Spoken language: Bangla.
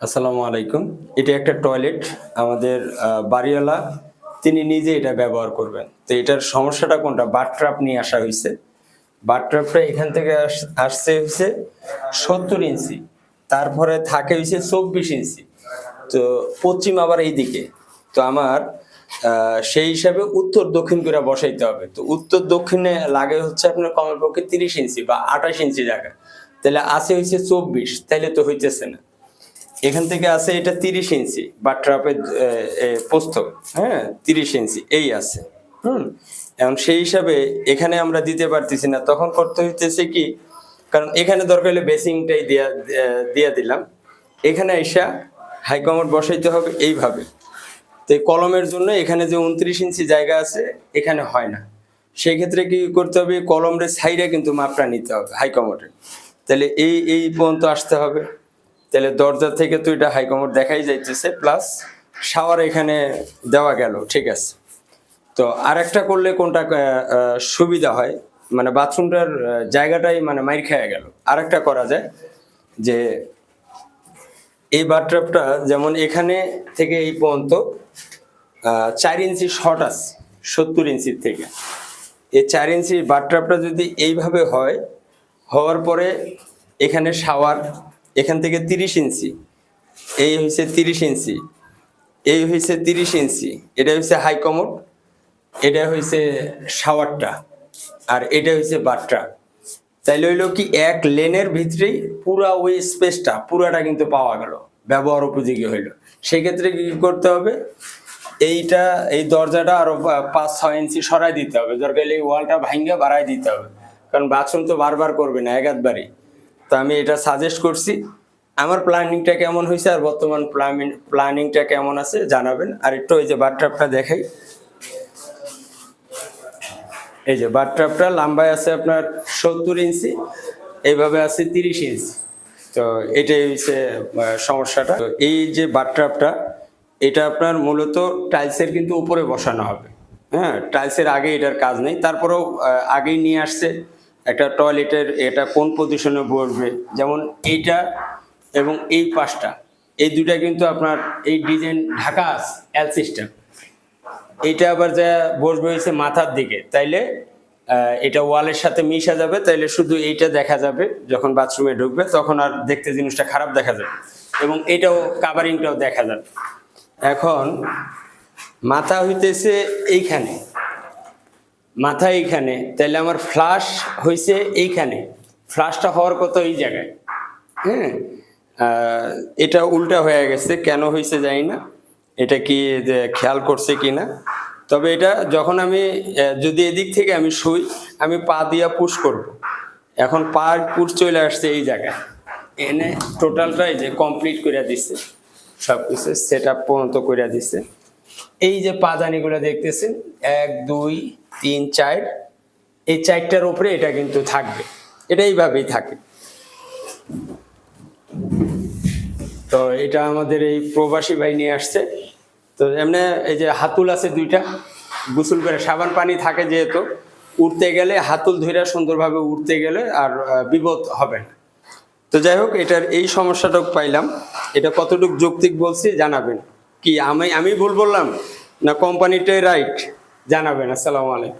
আসসালামু আলাইকুম। এটা একটা টয়লেট, আমাদের বাড়িওয়ালা, তিনি নিজে এটা ব্যবহার করবেন। তো এটার সমস্যাটা কোনটা? বাথট্রাপ নিয়ে আসা হয়েছে বাথট্রাপটা এখান থেকে আস- আসছে হয়েছে সত্তর ইঞ্চি, তারপরে থাকে হয়েছে চব্বিশ ইঞ্চি। তো পশ্চিম আবার এইদিকে। তো আমার সেই হিসাবে উত্তর দক্ষিণ করে বসাইতে হবে। তো উত্তর দক্ষিণে লাগে হচ্ছে আপনার কমের পক্ষে তিরিশ ইঞ্চি বা আঠাশ ইঞ্চি জায়গা। তাহলে আছে হয়েছে চব্বিশ, তাইলে তো হইতেছে না। এখান থেকে আছে এটা তিরিশ ইঞ্চি বা ট্রাপের পোস্ত হ্যাঁ তিরিশ ইঞ্চি, এই আছে, হুম। এখন সেই হিসাবে এখানে আমরা দিতে পারতেছি না, তখন করতে হইতেছে কি, কারণ এখানে দরকার হলে বেসিংটাই দিয়া দিয়া দিলাম। এখানে এসা হাইকমোড বসাইতে হবে এইভাবে। তো এই কলমের জন্য এখানে যে উনত্রিশ ইঞ্চি জায়গা আছে, এখানে হয় না। সেই ক্ষেত্রে কি করতে হবে কলমের সাইডে কিন্তু মাপটা নিতে হবে হাইকমোডের তাহলে এই এই পর্যন্ত আসতে হবে। তাহলে দরজা থেকে তো এটা হাইকমোড দেখাই যাইতেছে প্লাস শাওয়ার এখানে দেওয়া গেল, ঠিক আছে। তো আরেকটা করলে কোনটা সুবিধা হয় মানে বাথরুমটার জায়গাটাই মানে মাইর খেয়ে গেল। আরেকটা করা যায় যে এই বাথট্রাপটা যেমন এখানে থেকে এই পর্যন্ত চার ইঞ্চি শর্ট আছে, সত্তর ইঞ্চির থেকে। এই চার ইঞ্চি বাথট্রাপটা যদি এইভাবে হয়, হওয়ার পরে এখানে শাওয়ার এখান থেকে তিরিশ ইঞ্চি। এই হয়েছে তিরিশ ইঞ্চি। এই হয়েছে তিরিশ ইঞ্চি। এটা হয়েছে হাই কমোড এটা হয়েছে শাওয়ারটা আর এটা হয়েছে বাথটা তাইলে হইল কি এক লেনের ভিতরেই পুরা ওই স্পেসটা পুরাটা কিন্তু পাওয়া গেল। ব্যবহার উপযোগী হইল। সেক্ষেত্রে কি করতে হবে? এইটা, এই দরজাটা আরও পাঁচ, ছয় ইঞ্চি সরাই দিতে হবে। দরকার এই ওয়ালটা ভাঙ্গে বাড়াই দিতে হবে। কারণ বাথরুম তো বারবার করবে না, এক একবারই তো আমি এটা সাজেস্ট করছি। আমার প্ল্যানিংটা কেমন হয়েছে আর বর্তমান প্ল্যানিং প্ল্যানিংটা কেমন আছে জানাবেন। আর একটু ওই যে বাথটাবটা দেখাই। এই যে বাথটাবটা লম্বায় আছে আপনার সত্তর ইঞ্চি, এইভাবে আছে তিরিশ ইঞ্চি। তো এটাই হচ্ছে সমস্যাটা। এই যে বাথটাবটা এটা আপনার মূলত টাইলসের কিন্তু উপরে বসানো হবে। হ্যাঁ টাইলসের আগে এটার কাজ নেই। তারপরেও আগেই নিয়ে আসছে। একটা টয়লেটের এটা কোন পজিশনে বসবে? যেমন এইটা এবং এই পাশটা। এই দুটা কিন্তু আপনার এই ডিজাইন ঢাকা এল সিস্টেম এটা আবার যা বসবে হয়েছে মাথার দিকে। তাইলে এটা ওয়ালের সাথে মিশা যাবে, তাইলে শুধু এইটা দেখা যাবে। যখন বাথরুমে ঢুকবে, তখন আর দেখতে জিনিসটা খারাপ দেখা যাবে। এবং এটাও কাভারিংটাও দেখা যাবে। এখন, মাথা হইতেছে এইখানে। মাথা এইখানে তাহলে আমার ফ্লাশ হয়েছে এইখানে। ফ্লাশটা হওয়ার কথা এই জায়গায়। হ্যাঁ? এটা উল্টা হয়ে গেছে, কেন হয়েছে জানি না। এটা কি খেয়াল করছে কি না? তবে এটা যখন আমি যদি এদিক থেকে আমি শুই, আমি পা দিয়া পুশ করব। এখন পা পুশ চলে আসছে এই জায়গায়। এনে টোটালটাই যে কমপ্লিট করে দিচ্ছে সব কিছু সেট আপ পর্যন্ত করে দিচ্ছে এই যে পাদানিগুলো দেখতেছেন, এক, দুই, তিন, চার, এই চারটার উপরে এটা কিন্তু থাকবে। এটা এইভাবেই থাকে। তো এটা আমাদের এই প্রবাসী ভাই নিয়ে আসছে। তো এমনি এই যে হাতুল আছে দুইটা, গোসল করে সাবান পানি থাকে যেহেতু উঠতে গেলে হাতুল ধইরা সুন্দরভাবে উঠতে গেলে আর বিপদ হবে না। তো যাই হোক, এটার এই সমস্যাটুক পাইলাম। এটা কতটুকু যৌক্তিক বলছি জানাবেন। কি আমি আমি ভুল বললাম? না কোম্পানিটাই রাইট জানাবেন আসসালামু আলাইকুম।